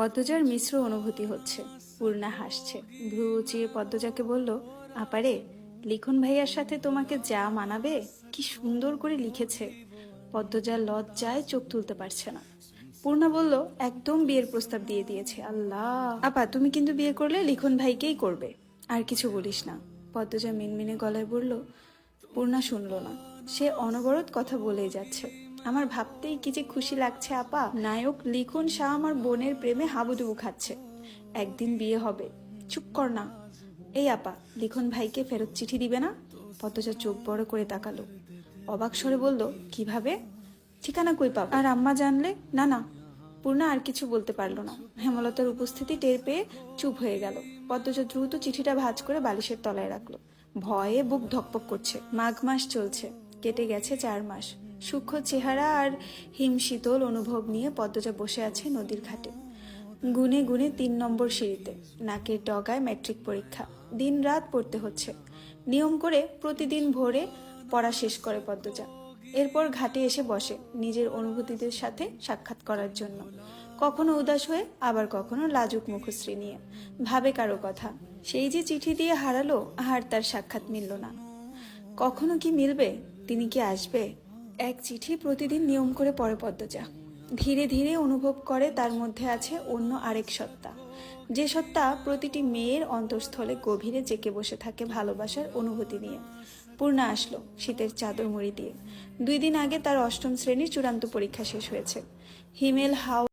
পদ্মজার মিশ্র অনুভূতি হচ্ছে। পূর্ণা হাসছে। ভ্রু উঁচিয়ে পদ্মজাকে বলল, আপারে, লিখন ভাইয়ার সাথে তোমাকে যা মানাবে, কি সুন্দর করে লিখেছে। পদ্মজার লজ্জায় চোখ তুলতে পারছে না। পূর্ণা বলল, একদম বিয়ের প্রস্তাব দিয়ে দিয়েছে, আল্লাহ। আপা, তুমি কিন্তু বিয়ে করলে লিখন ভাইকেই করবে, আর কিছু বলিস না। পদ্মজা মিনমিনে গলায় বলল, পূর্ণা শুনলো না। সে অনবরত কথা বলেই যাচ্ছে। আমার ভাবতেই কি যে খুশি লাগছে, আপা। নায়ক লিখন শাহ আমার বোনের প্রেমে হাবুডুবু খাচ্ছে। একদিন বিয়ে হবে। চুপ কর না। এই, আপা, লিখন ভাইকে ফেরত চিঠি দিবে না? পদ্মজা চোখ বড় করে তাকালো। অবাক স্বরে বলল, কীভাবে? ঠিকানা কই পাব? আর আম্মা জানলে, না না, পূর্ণা আর কিছু বলতে পারল না। হেমলতার উপস্থিতি টের পেয়ে চুপ হয়ে গেল। পদ্মজা দ্রুত চিঠিটা ভাজ করে বালিশের তলায় রাখল। ভয়ে বুক ধকপক করছে। মাঘ মাস চলছে। কেটে গেছে চার মাস। সূক্ষ্ম চেহারা আর হিমশীতল অনুভব নিয়ে পদ্মজা বসে আছে নদীর ঘাটে। গুনে গুনে তিন নম্বর সিঁড়িতে। নাকের ডগায় ম্যাট্রিক পরীক্ষা। দিন রাত পড়তে হচ্ছে। নিয়ম করে প্রতিদিন ভোরে পড়া শেষ করে পদ্মজা। এরপর ঘাটে এসে বসে নিজের অনুভূতিদের সাথে সাক্ষাৎ করার জন্য। কখনো উদাস হয়ে, আবার কখনো লাজুক মুখশ্রী নিয়ে। ভাবে কারও কথা। সেই যে চিঠি দিয়ে হারালো, আর তার সাক্ষাৎ মিলল না। কখনো কি মিলবে? তিনি কি আসবে? এক চিঠি প্রতিদিন নিয়ম করে পরে পদ্ম যা ধীরে ধীরে অনুভব করে তার মধ্যে আছে অন্য আরেক সত্তা। যে সত্তা প্রতিটি মেয়ের অন্তঃস্থলে গভীরে জেঁকে বসে থাকে ভালোবাসার অনুভূতি নিয়ে। পূর্ণা আসলো শীতের চাদর মুড়ি দিয়ে। দুই দিন আগে তার অষ্টম শ্রেণির চূড়ান্ত পরীক্ষা শেষ হয়েছে। হিমেল হাওয়া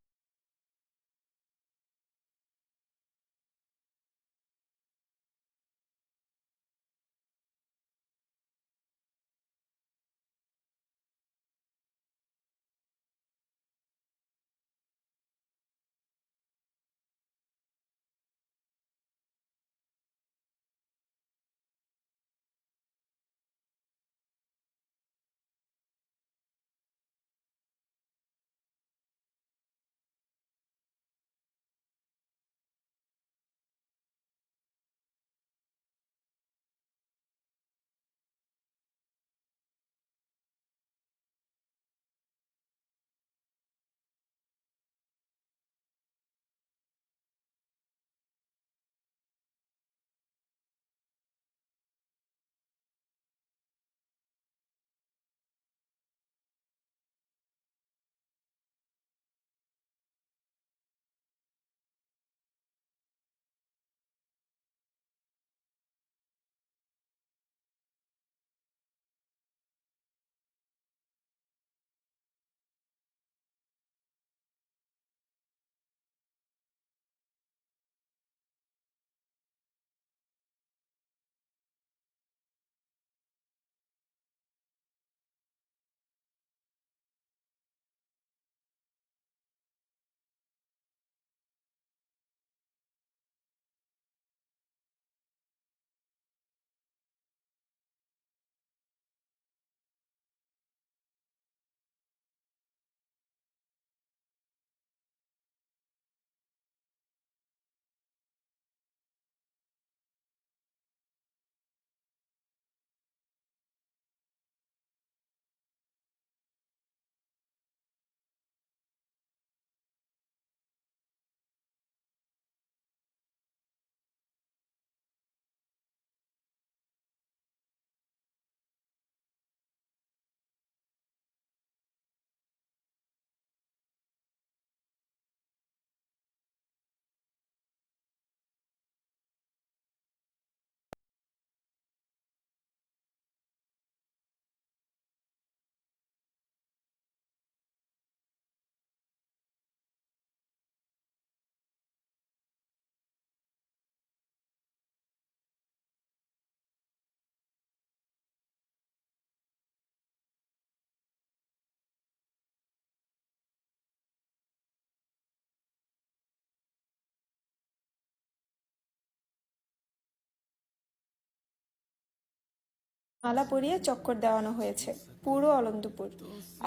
মালা পরিয়ে চক্কর দেওয়ানো হয়েছে, পুরো অনন্তপুর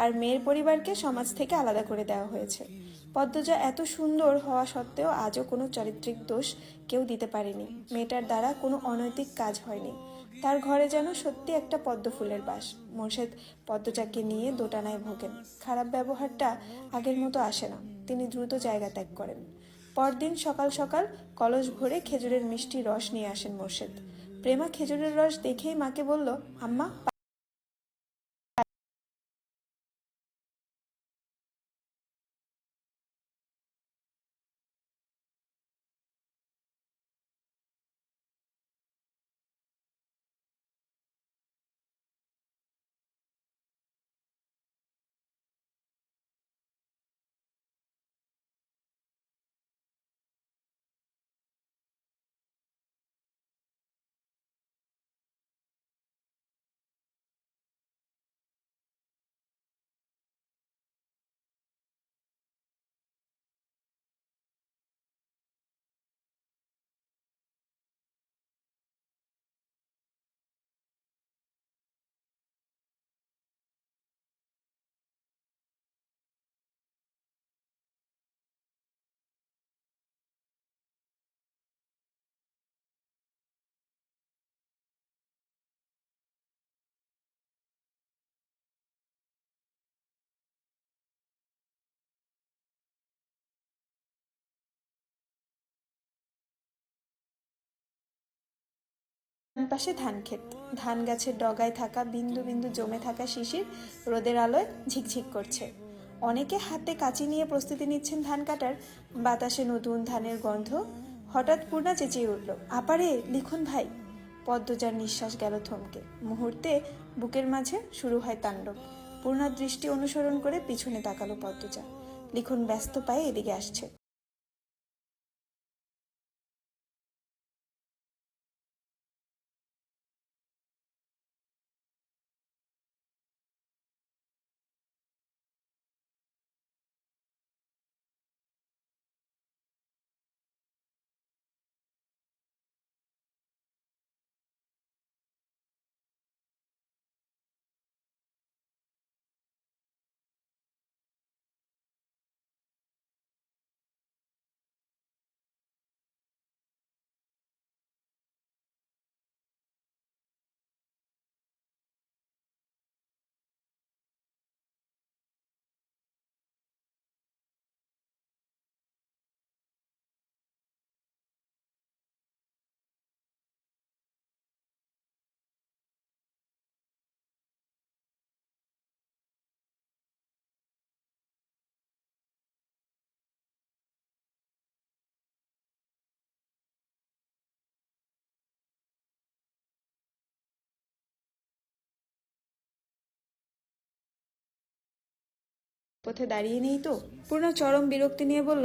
আর মেয়ের পরিবারকে সমাজ থেকে আলাদা করে দেওয়া হয়েছে। পদ্মজা এত সুন্দর হওয়া সত্ত্বেও আজও কোনো চারিত্রিক দোষ কেউ দিতে পারেনি। মেয়েটার দ্বারা কোনো অনৈতিক কাজ হয়নি। তার ঘরে যেন সত্যি একটা পদ্ম ফুলের বাস। মোর্শেদ পদ্মজাকে নিয়ে দোটানায় ভোগেন। খারাপ ব্যবহারটা আগের মতো আসে না। তিনি দ্রুত জায়গা ত্যাগ করেন। পরদিন সকাল সকাল কলস ভরে খেজুরের মিষ্টি রস নিয়ে আসেন মোর্শেদ। প্রেমা খেজুরের রস দেখেই মাকে বলল আম্মা পাশে ধান ক্ষেত। ধান গাছের ডগায় থাকা বিন্দু বিন্দু জমে থাকা শিশির রোদের আলোয় ঝিকঝিক করছে। অনেকে হাতে কাঁচি নিয়ে প্রস্তুতি নিচ্ছেন ধান কাটার। বাতাসে নতুন ধানের গন্ধ হঠাৎ পূর্ণা চেঁচিয়ে উঠল, আপারে, লিখুন ভাই। পদ্মজার নিঃশ্বাস গেল থমকে। মুহূর্তে বুকের মাঝে শুরু হয় তাণ্ডব। পূর্ণার দৃষ্টি অনুসরণ করে পিছনে তাকালো পদ্মজা। লিখন, ব্যস্ত পায়ে এদিকে আসছে। পথে দাঁড়িয়ে নেই তো? পূর্ণ চরম বিরক্তি নিয়ে বলল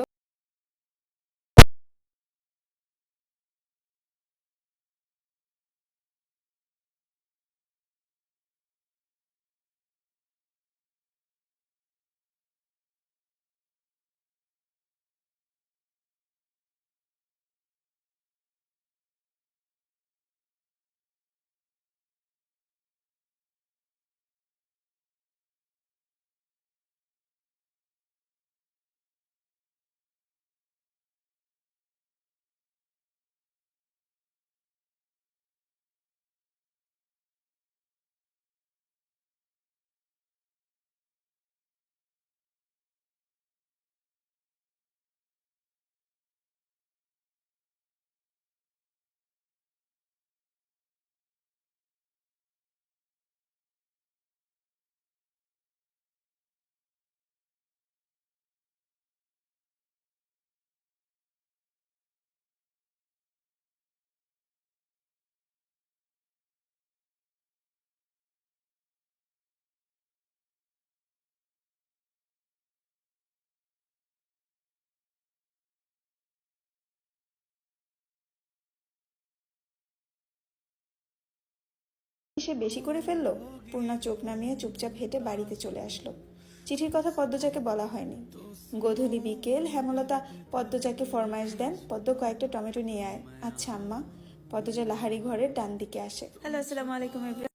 সে বেশি করে ফেলল? পূর্ণা চোখ নামিয়ে চুপচাপ হেঁটে বাড়িতে চলে আসলো। চিঠির কথা পদ্মজাকে বলা হয়নি। গোধূলি বিকেল, হেমলতা পদ্মজাকে ফরমাইশ দেন, পদ্ম কয়েকটা টমেটো নিয়ে আয়। আচ্ছা আম্মা। পদ্মজা লাহারি ঘরের ডান দিকে আসে। হ্যালো, আসসালামু আলাইকুম